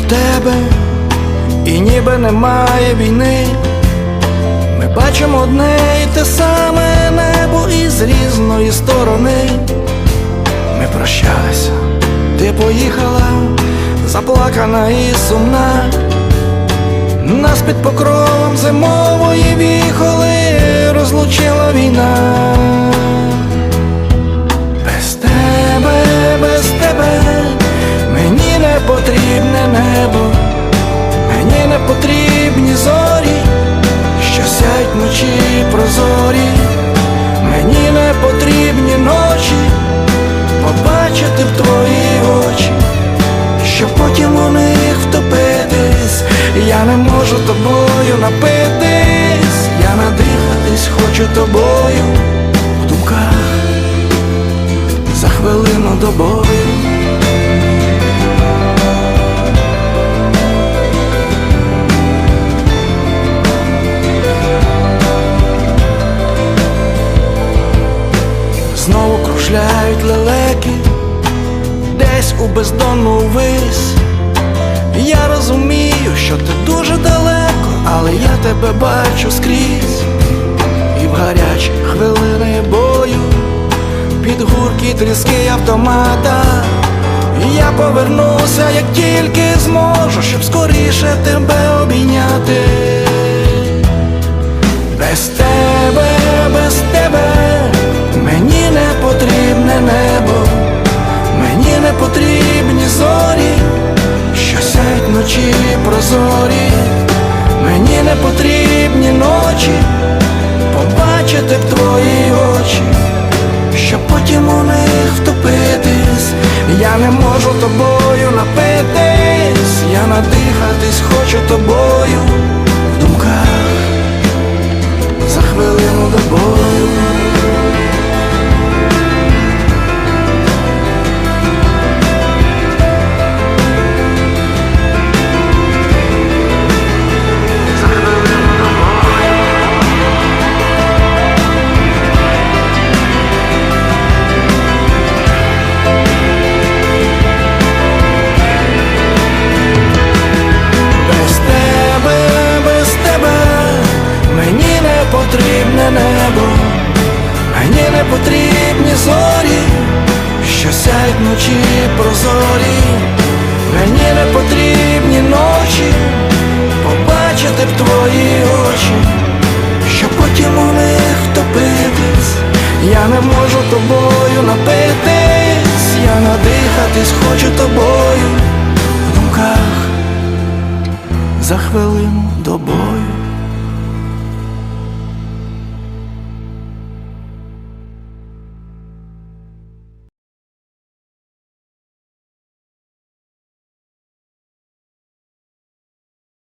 тебе і ніби немає війни. Ми бачимо одне і те саме небо із різної сторони. Ми прощалися, ти поїхала, заплакана і сумна. Нас під покровом зимової віхоли розлучила війна. Потрібні ночі, побачити в твої очі, щоб потім у них втопитись, я не можу тобою напитись, я надихатись хочу тобою в думках за хвилину до бою. Кружляють лелеки, десь у бездонну вись. Я розумію, що ти дуже далеко, але я тебе бачу скрізь. І в гарячі хвилини бою під гуркі тріски автомата. Я повернуся, як тільки зможу, щоб скоріше тебе обійняти. Прозорі, мені не потрібні ночі, побачити б твої очі, щоб потім у них втопитись, я не можу тобою потрібне небо, мені не потрібні зорі, що сяють вночі прозорі, мені не потрібні ночі, побачити б твої очі, що потім у них втопитись, я не можу тобою напитись, я надихатись хочу тобою в думках за хвилину до бою.